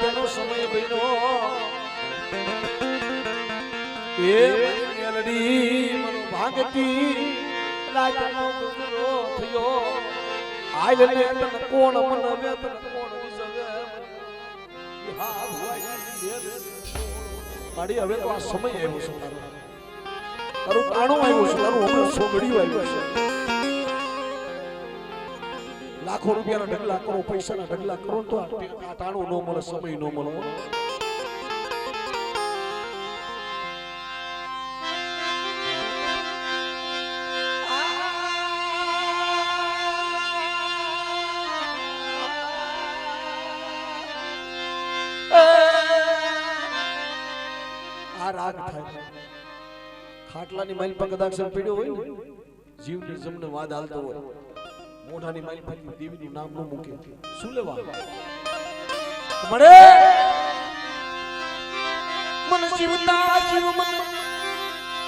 ભાગતી સમય બન્યો એ મેલડી, મનો ભાગતી રાતનો ગુજરો થયો. આય ને તન કોણ મન વે તને કોણ વિસવે હા મારી હવે તો આ સમય આવ્યો છે તારો તારું ટાણું આવ્યું છે, તારું હમણાં સોગડિયું આવ્યું છે. લાખો રૂપિયાના ઢગલા કરો, પૈસાના ઢગલા કરો, તો આ ટે- ન મળે, સમય ન મળે. રાગ થાય. ખાટલાની માઇલ પર કદાચ પીડ્યો હોય જીવની જમને વાદ હાલતો હોય. મોઢાની માઇલ પર દેવીનું નામ ન મૂકે. શું લેવા? મળે! મન જીવતા જીવ મન.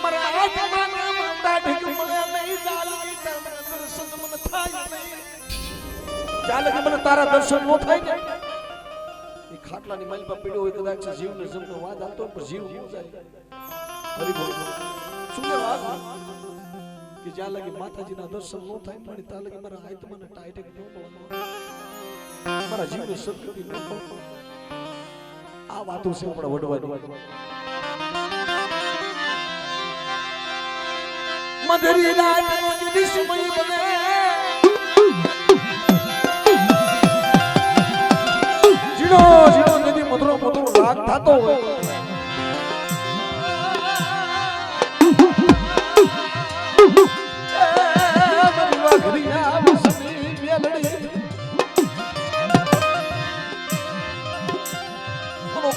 મારા હાથમાં નામ દાઢી મળે નહીં ચાલકી તમને દર્શન મન. થાય નહીં ચાલકી મને તારા દર્શન નો થાય ને? એ ખાટલાની માઇલ પર પડ્યો હોય કદાચ જીવને જમનો વાદ આવતો પણ જીવ જાય. હરી બોલ શું લેવા? કે જ્યાં લગી માતાજીના દર્શન ન થાય પણ ત્યાં લગી મારા આત્માને ટાઈટ ન મળવાનો મારા જીવને સદગતિ ન આ વાતો છે આપણે વડવાની. મધરી રાતનો જીદી સમય બને. જીણો જીણો નદી મધરો મધરો રાગ થાતો હોય.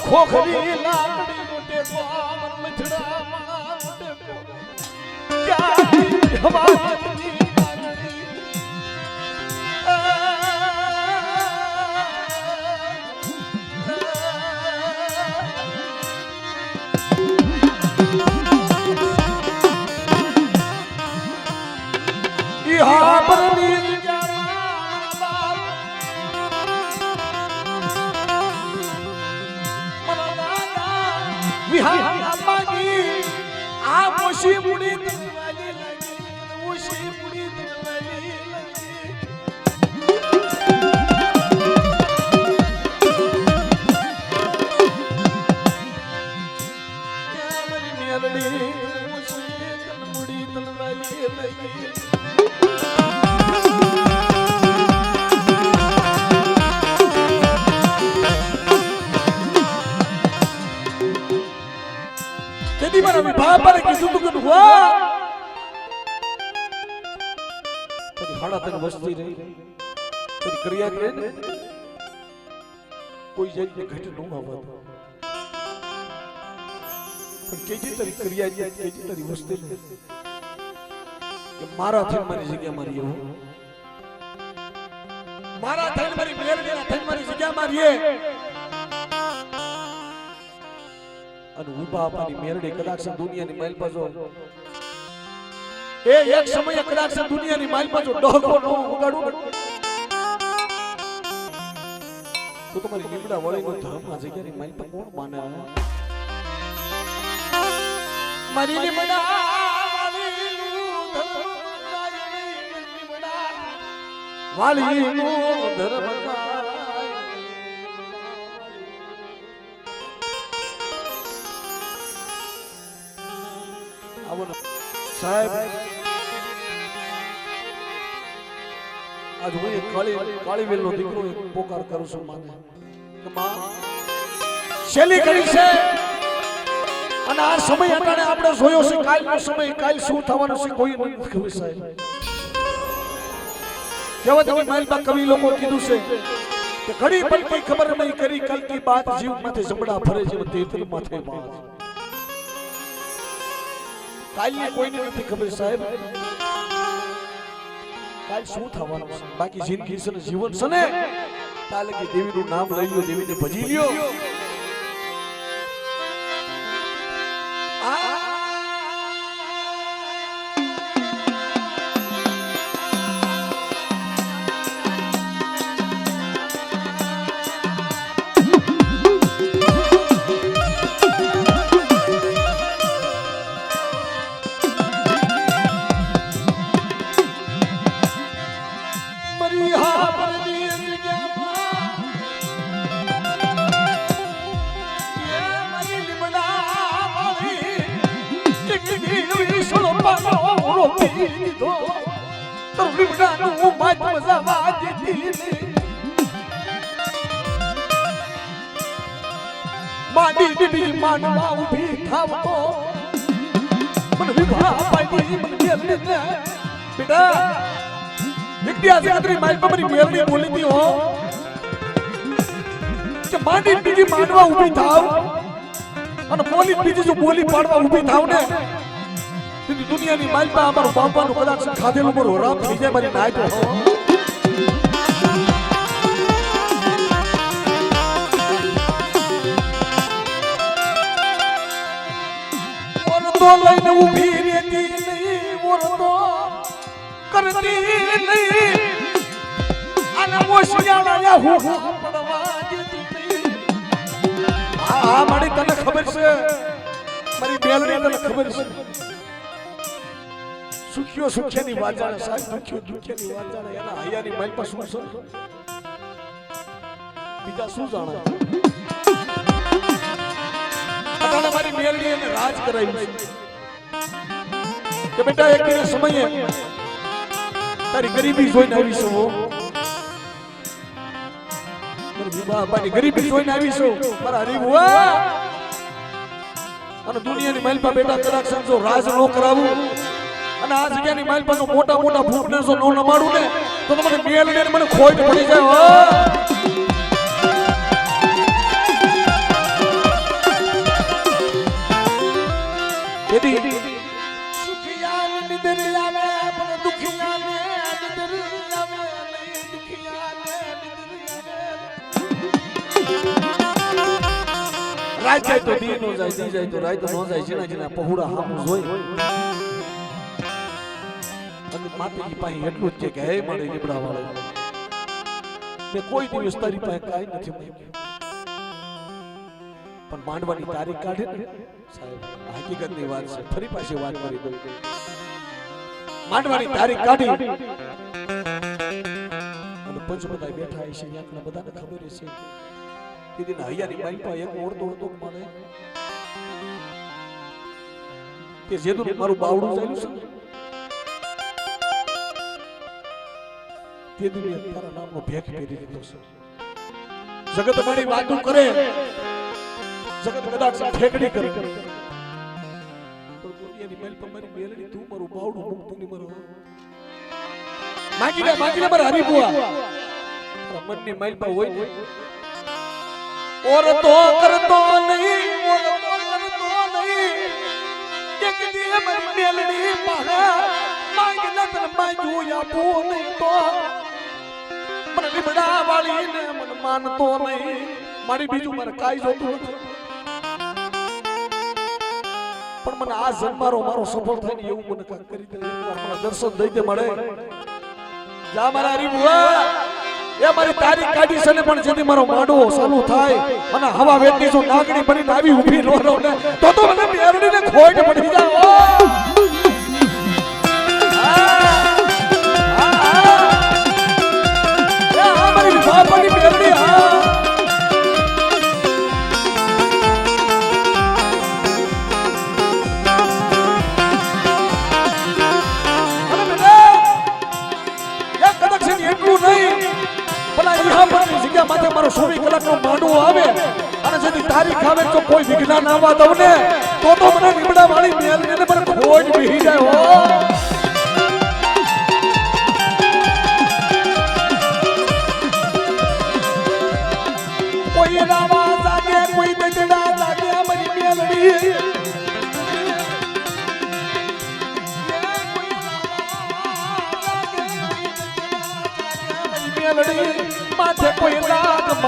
ખોખરી લાકડી લૂટે ટેકો મન મથડા માં ટેકો. ક્યાં હવાની કોઈ જાતને ઘટ ન આવવા દો. પણ કેજી તારી ક્રિયા જે કેજી તારી વસ્તુ કે મારા થઈને મારી જગ્યા મારી એવું મારા થઈને મારી મેરડીના થઈને મારી જગ્યા મારીએ અને ઊભા આપવાની મેરડી કદાચ દુનિયાની માઇલ પાછો એ એક સમયે કદાચ દુનિયાની માઇલ પાછો ડહકો નો ઉગાડું. તો તમારી લીમડા વળીનો ધર્મમાં જગ્યાની મારી પર કોણ માને? મારી લીમડા ધર્મ ધર્મ સાહેબ આજ હું એક કાળી કાળી વેલનો દીકરો પોકાર કરું છું માને. માં શેલી કરી છે? અને આ સમય અટાણે આપણે જોયો છે કાલનો સમય. કાલ શું થવાનું છે કોઈ નથી ખબર સાહેબ. કેવા તમે માલબા કવિ લોકો કીધું છે કે ઘડી પણ ખબર નહીં કરી કલ કી બાત જીવ માથે જમડા ફરે છે તેતર માથે બાત કાલની કોઈને નથી ખબર સાહેબ. કાલ શું થવાનું બાકી જિંદગી છે જીવન છે ને? કાલે કે દેવીનું નામ લઈ લ્યો, દેવીને ભજી લ્યો. માંડી દીડી માનવા ઊભી થાવ તો મને વિભા પાડી મને મેલડી ને બેટા, વિદ્યા જગતરી મારી પર મારી મેલડી બોલી દી હો. કે માડી દીડી માનવા ઊભી થાવ અને બોલી બીજી જો બોલી પાડવા ઊભી થાવ ને? દુનિયાની માલપા અમારું બાપાનું કદાચ ખાધેલું મારું હરામ થઈ જાય મારી નાય તો ઓરતો લઈને ઊભી રેતી નહીં ઓરતો કરતી નહીં અને ઓશિયાળા હું પડવા હા હા મારી તને ખબર છે? મારી બેલડી તને ખબર છે? સુખ્યો સુખ્યની વાત જાણે સાહેબ, દુખ્યો દુખ્યાની વાત જાણે એના હૈયાની મન પર શું બીજા શું જાણે? અટાણે મારી રાજ કરાવ્યું કે બેટા, એક સમયે તારી ગરીબી જોઈને આવી છું ગરીબી જોઈને આવી મારા હરીબુઆ અને દુનિયાની માઇલ પર બેટા કદાચ સમજો, રાજ નો કરાવું. અને આ જગ્યાની માઇલ પર મોટા મોટા ભૂખને જો નો નમાડું ને, તો તમને મેલ ને મને ખોટ પડી જાય રાત જાય તો દી નો જાય દી જાય તો રાત નો જાય જીણા જીણા પહોળા હામું જોઈ અને માતાજી પાસે એટલું જ છે કે હે મારે લીબડા વાળો મેં કોઈ દિવસ તારી પાસે કાંઈ નથી માંગ્યું. પણ માંડવાની તારીખ કાઢે ને સાહેબ હકીકતની વાત છે. ફરી પાછી વાત કરી દઉં. માંડવાની તારીખ કાઢી. અને પંચ બધા બેઠા છે યાતના બધાને ખબર હશે. કીધી ને હૈયાની માલિકા એક ઓળતો હતો મને કે જેદું મારું બાવડું ચાલ્યું છે તે દી મેં તારા નામનો ભેખ પહેરી દીધો છે. જગત મારી વાતો કરે. જગત કદાચ ઠેકડી કરે. દુનિયાની મેલ પર મારી મેલડી, તું મારું બાવડું મુક્તની મારો. માગી લે માગી લે મારા હરીબુઆ મનની મેલ પર હોય ઓર તો કરતો નહીં ઓર તો કરતો નહીં એક દી મારી મેલડી પાહે માંગી તને માંગ્યું આપું નહીં તો મને લીબડા વાળી ને મને માનતો નહીં મારી બીજું મારે કાઈ જોતું નથી પણ મને આ જન્મારો મારો સફળ થઈને એવું મને કાંઈક કરી દે એકવાર મને દર્શન દઈ દે મળે જા મારા હરીબુઆ એ મારી તારીખ કાઢી છે ને પણ જેથી મારો માંડવો ચાલુ થાય અને હવા વેતી જો નાગણી ભરીને આવી ઊભી રો ને, તો તો મને મેરડીને ખોટ પડી જાય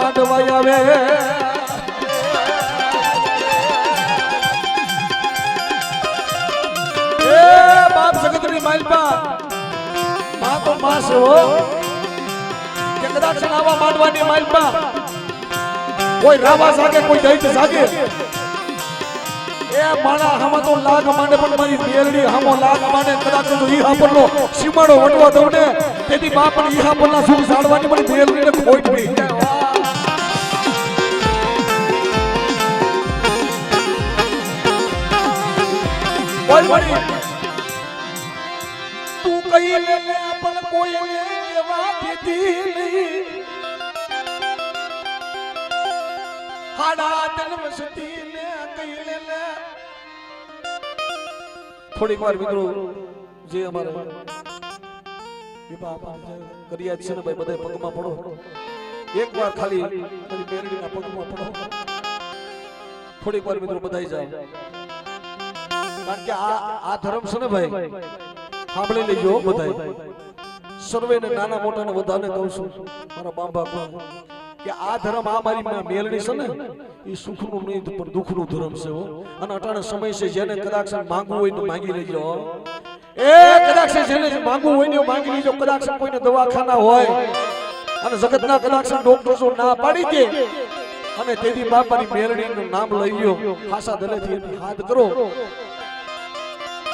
રાગ માંડવા આવે એ બાપ જગતની માલપા. બાપ માસ હો. કે કદાચ આવા માંડવાની માલપા. કોઈ રાવા સાગે કોઈ દૈત સાગે એ માણા હામાં તો લાગ માંડે, પણ મારી મેલડી હામો લાગ માંડે. કદાચ તો ઈ લે લે પણ કોઈને કેવા દીધી નહીં. હાડા જન્મ વસતી ને કઈ લે લે થોડીક વાર મિત્રો, જે અમારે કર્યા છે એક વાર ખાલી થોડીક વાર મિત્રો બધાઈ જાઓ. કારણ કે આ આ ધર્મ છે ને ભાઈ? સાંભળી લેજો બધાય. સર્વેને નાના મોટાને બધાને કહું છું મારા બાંબા કહું કે આ ધર્મ આ મારી માં છે ને એ સુખનું નહીં પણ દુઃખનું ધર્મ છે અને અટાણે સમય છે જેને કદાચ માંગવું હોય તો માંગી લેજો. એ કદાચ જેને માંગવું હોય ને માંગી લેજો. કદાચ કોઈને દવાખાના હોય અને જગતના કદાચ ડોક્ટરો ના પાડી દે. અને તેથી બાપાની મેલડીનું નામ લઈ લ્યો. ખાસા દલેથી હાથ કરો.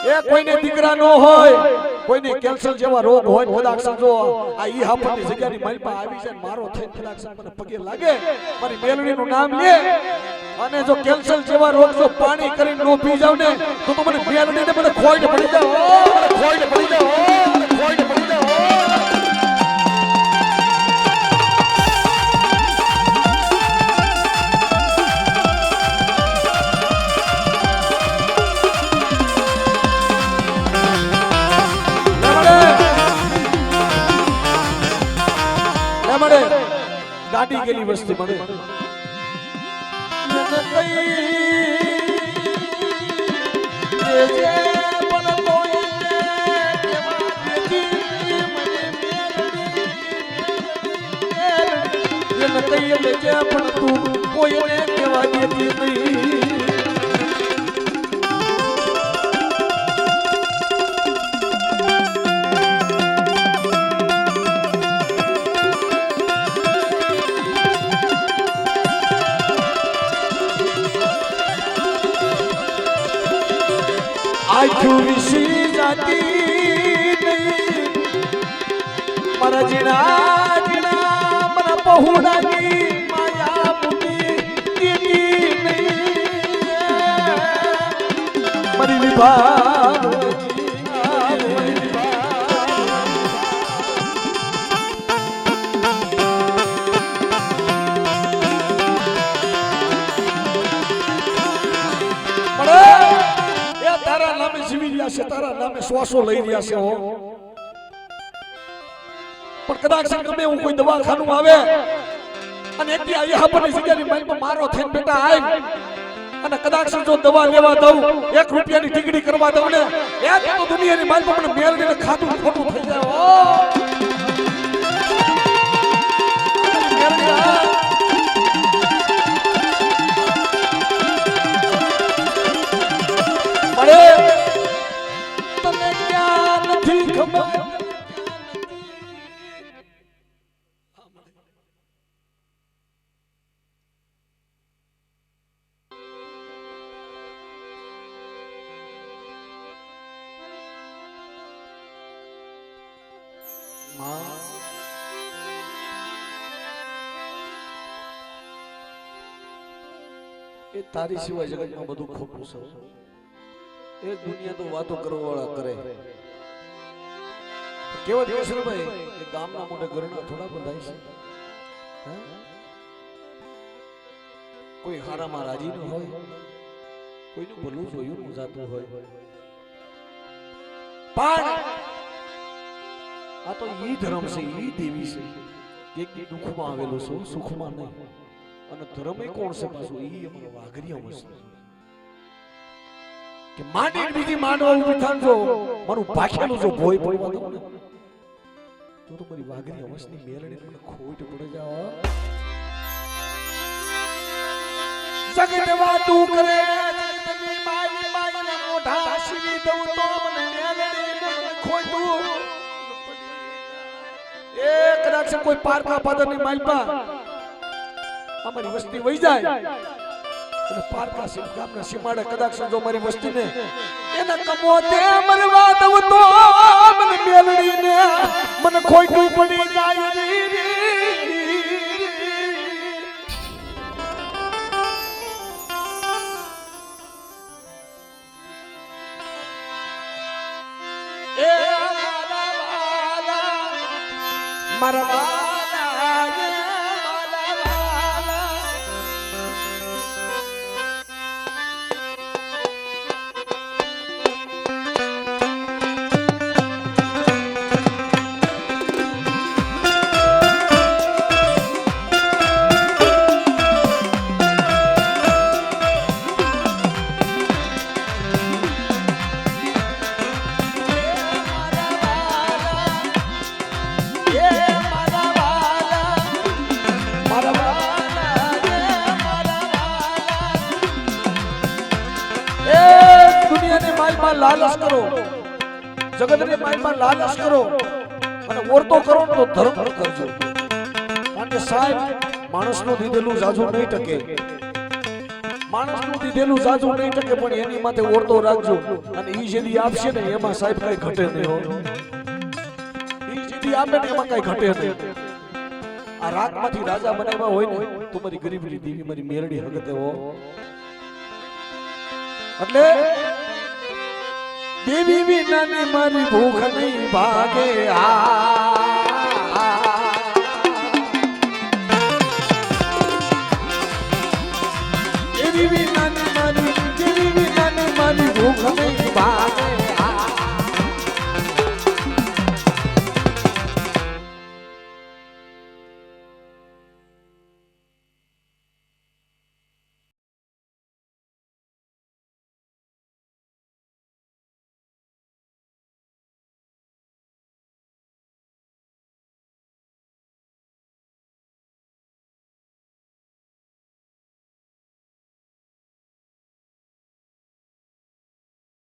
એ કોઈને દીકરા નો હોય કોઈને કેન્સર જેવા રોગ હોય ખોદાક્ષર સમજો આ ઈ હાફની જગ્યાની મારી પાસે આવી છે મારો થઈ ખોદાક્ષર મને પગે લાગે મારી મેલડીનું નામ લે. અને જો કેન્સર જેવા રોગ જો પાણી કરીને નો પી જાવ ને તો તો મને મેલડીને મને ખોઈને પડી જાવ. ખોઈને પડી જાવ. મળે પણ તું કોઈને કહેવા દેતી નહીં. તારા નામે જીવી રહ્યા છે, તારા નામે શ્વાસો લઈ રહ્યા છે હો. પણ કદાચ ગમે હું કોઈ દવાખાનું આવે અને એક દી અહીંયા આપણને જગ્યાની મારો થઈને બેટા આય. અને કદાચ જો દવા લેવા દઉં, એક રૂપિયાની ટીકડી કરવા દઉં ને એક તો દુનિયાની મારી મને મેળવીને ખાતું એ તારી સિવાય જગતમાં બધું ખોટું છે. એ દુનિયા તો વાતો કરવાવાળા કરે. કેવો કહે છે ને ભાઈ? કે ગામના મોટે ઘરના થોડા બંધાય છે. કોઈ હારામાં રાજી ન હોય. કોઈનું ભલું જોયું ન જાતું હોય. પણ આ તો ઈ ધર્મ છે ઈ દેવી છે. એક દુઃખમાં આવેલો છું, સુખમાં નહીં. અને ધર્મ કોણ છે પાછું? એ અમારો વાઘરિયા છે. કે માંડે બીજી માંડવા ઊભી થાન જો મારું ભાખેલું જો ભોય પડવા દઉં ને તો તો મારી વાઘરી અવસની મેલડી મને ખોટ પડે જાવ જગત વાતું કરે જગતની મારી મારી મોઢા શીવી દઉં તો મને મેલડી મને ખોટું. એક કદાચ કોઈ પારકા પાદરની માલપા અમારી વસ્તી વહી જાય. અને પારકા સિંહ ગામના સીમાડે કદાચ જો મારી વસ્તીને એના કમોતે મરવા દઉં તો મને મેલડીને મને ખોટું પડી જાય. કરો અને ઓરતો કરો તો ધર્મ કરજો. કારણ સાહેબ, માણસનું દીધેલું જાજુ નહીં ટકે. માણસનું દીધેલું જાજુ નહીં ટકે, પણ એની માથે ઓરતો રાખજો. અને ઈ જેદી આપશે ને, એમાં સાહેબ કઈ ઘટે નહીં હો. ઈ જેદી આપે ને, એમાં કઈ ઘટે નહીં. આ રાતમાંથી રાજા બનાવ્યા હોય ને, તો મારી ગરીબની દીવી મારી મેરડી હગતે હો. એટલે દેવી વિનાની મારી ભૂખ નહીં ભાગે. દેવી વિનાની મારી દેવી વિનાની મારી ભૂખ નહીં ભાગે.